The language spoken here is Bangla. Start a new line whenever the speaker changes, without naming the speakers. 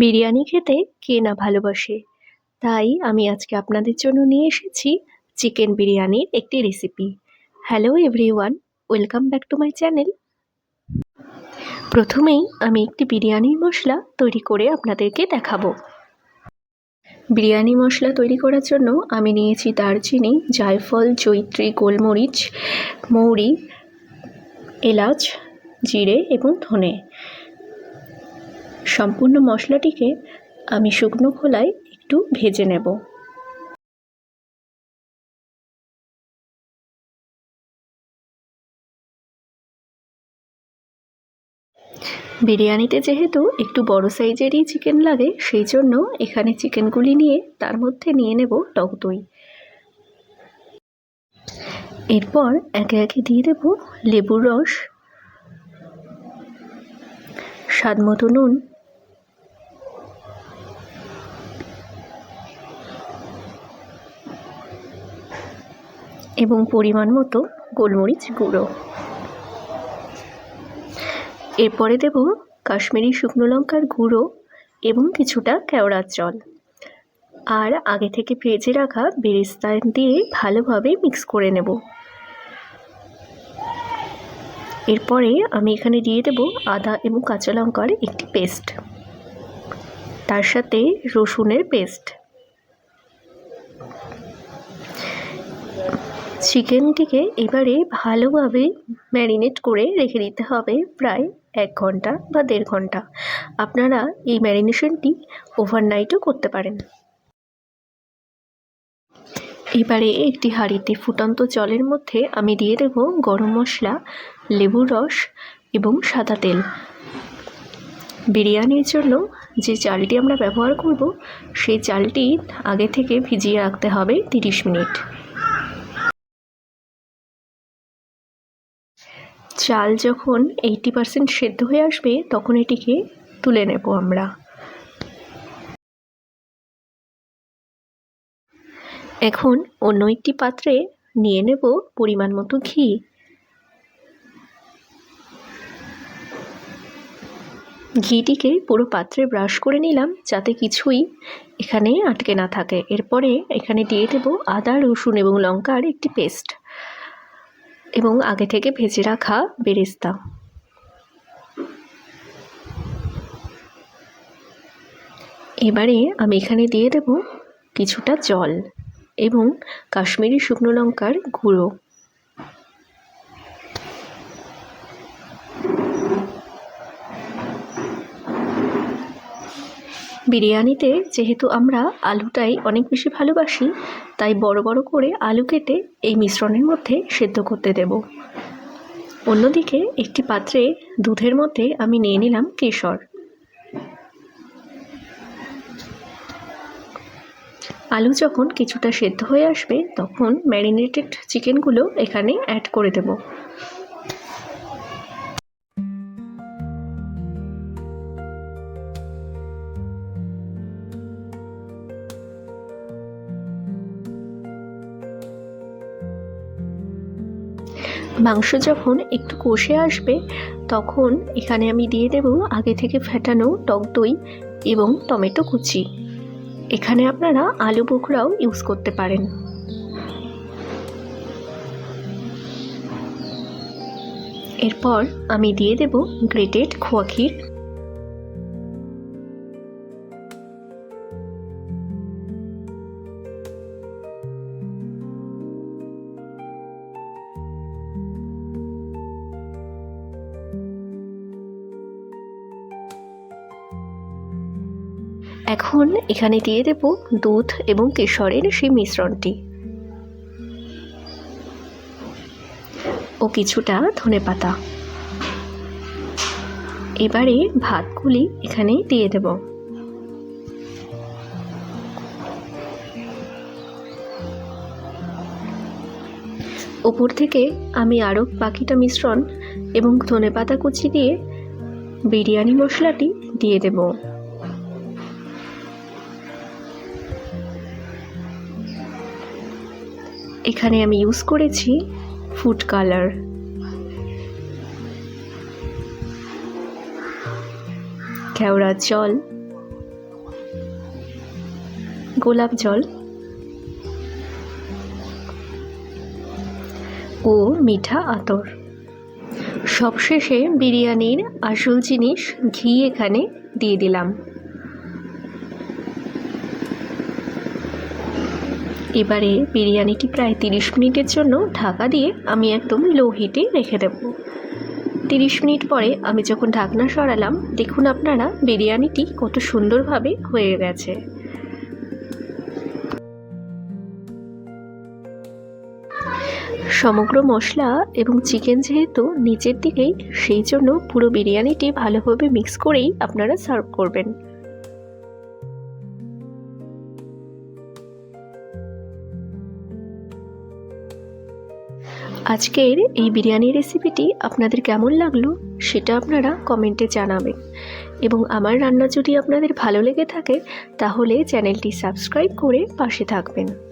বিরিয়ানি খেতে কে না ভালোবাসে। তাই আমি আজকে আপনাদের জন্য নিয়ে এসেছি চিকেন বিরিয়ানির একটি recipe hello everyone welcome back to my channel প্রথমেই আমি একটি বিরিয়ানির মশলা তৈরি করে আপনাদেরকে দেখাবো। বিরিয়ানি মশলা তৈরি করার জন্য আমি নিয়েছি দারচিনি, জায়ফল জৈত্রী গোলমরিচ, মৌরি, এলাচ, জিরে এবং ধনে। সম্পূর্ণ মশলাটিকে আমি শুকনো খোলায় একটু ভেজে নেব। বিরিয়ানিতে যেহেতু একটু বড় সাইজেরই চিকেন লাগে, সেই জন্য এখানে চিকেনগুলি নিয়ে তার মধ্যে নিয়ে নেব টক দই। এরপর একে একে দিয়ে দেব লেবুর রস স্বাদ মতো নুন এবং পরিমাণ মতো গোলমরিচ গুঁড়ো। এরপরে দেব কাশ্মীরি শুকনো লঙ্কার গুঁড়ো এবং কিছুটা কেওড়ার জল। আর আগে থেকে ভেজে রাখা বেরেস্তা দিয়ে ভালোভাবে মিক্স করে নেব। এরপরে আমি এখানে দিয়ে দেব আদা এবং কাঁচা লঙ্কার একটি পেস্ট। তার সাথে রসুনের পেস্ট। চিকেনটিকে এবারে ভালোভাবে ম্যারিনেট করে রেখে দিতে হবে প্রায় এক ঘণ্টা বা দেড় ঘণ্টা। আপনারা এই ম্যারিনেশনটি ওভারনাইটও করতে পারেন। এবারে একটি হাঁড়িতে ফুটন্ত জলের মধ্যে আমি দিয়ে দেব গরম মশলা, লেবুর রস এবং সাদা তেল। বিরিয়ানির জন্য যে চালটি আমরা ব্যবহার করব, সেই চালটি আগে থেকে ভিজিয়ে রাখতে হবে তিরিশ মিনিট। চাল যখন এইটি পারসেন্ট সেদ্ধ হয়ে আসবে, তখন এটিকে তুলে নেব আমরা। এখন অন্য একটি পাত্রে নিয়ে নেব পরিমাণ মতো ঘি। ঘিটিকে পুরো পাত্রে ব্রাশ করে নিলাম, যাতে কিছুই এখানে আটকে না থাকে। এরপরে এখানে দিয়ে দেব আদা, রসুন এবং লঙ্কার একটি পেস্ট। এবং আগে থেকে ভেজে রাখা বেরেস্তা। এবারে আমি এখানে দিয়ে দেব কিছুটা জল এবং কাশ্মীরি শুকনো লঙ্কার গুঁড়ো। বিরিয়ানিতে যেহেতু আমরা আলুটাই অনেক বেশি ভালোবাসি, তাই বড় বড় করে আলু কেটে এই মিশ্রণের মধ্যে সেদ্ধ করতে দেব। অন্যদিকে একটি পাত্রে দুধের মধ্যে আমি নিয়ে নিলাম কেশর। আলু যখন কিছুটা সেদ্ধ হয়ে আসবে, তখন ম্যারিনেটেড চিকেনগুলো এখানে অ্যাড করে দেবো। মাংস যখন একটু কষে আসবে, তখন এখানে আমি দিয়ে দেব আগে থেকে ফেটানো টক দই এবং টমেটো কুচি। এখানে আপনারা আলু বোখরাও ইউজ করতে পারেন। এরপর আমি দিয়ে দেব গ্রেটেড খোয়া ক্ষীর। এখন এখানে দিয়ে দেব দুধ এবং কেশরের সেই মিশ্রণটি। ও কিছুটা ধনে পাতা। এবারে ভাতগুলি এখানে দিয়ে দেব। উপর থেকে আমি আরও বাকিটা মিশ্রণ এবং ধনে পাতা কুচি দিয়ে বিরিয়ানি মশলাটি দিয়ে দেবো। এখানে আমি ইউজ করেছি ফুড কালার খেওড়া জল। গোলাপ জল। ও মিঠা আতর। সবশেষে বিরিয়ানির আসল জিনিস ঘি এখানে দিয়ে দিলাম। এবারে বিরিয়ানিটি প্রায় তিরিশ মিনিটের জন্য ঢাকা দিয়ে আমি একদম লো হিটে রেখে দেব। তিরিশ মিনিট পরে আমি যখন ঢাকনা সরালাম, দেখুন আপনারা বিরিয়ানিটি কত সুন্দরভাবে হয়ে গেছে। সমগ্র মশলা এবং চিকেন যেহেতু নিচের দিকেই, সেই জন্য পুরো বিরিয়ানিটি ভালোভাবে মিক্স করেই আপনারা সার্ভ করবেন। আজকের এই বিরিয়ানি রেসিপিটি আপনাদের কেমন লাগল সেটা আপনারা কমেন্টে জানাবেন। এবং আমার রান্না যদি আপনাদের ভালো লেগে থাকে, তাহলে চ্যানেলটি সাবস্ক্রাইব করে পাশে থাকবেন।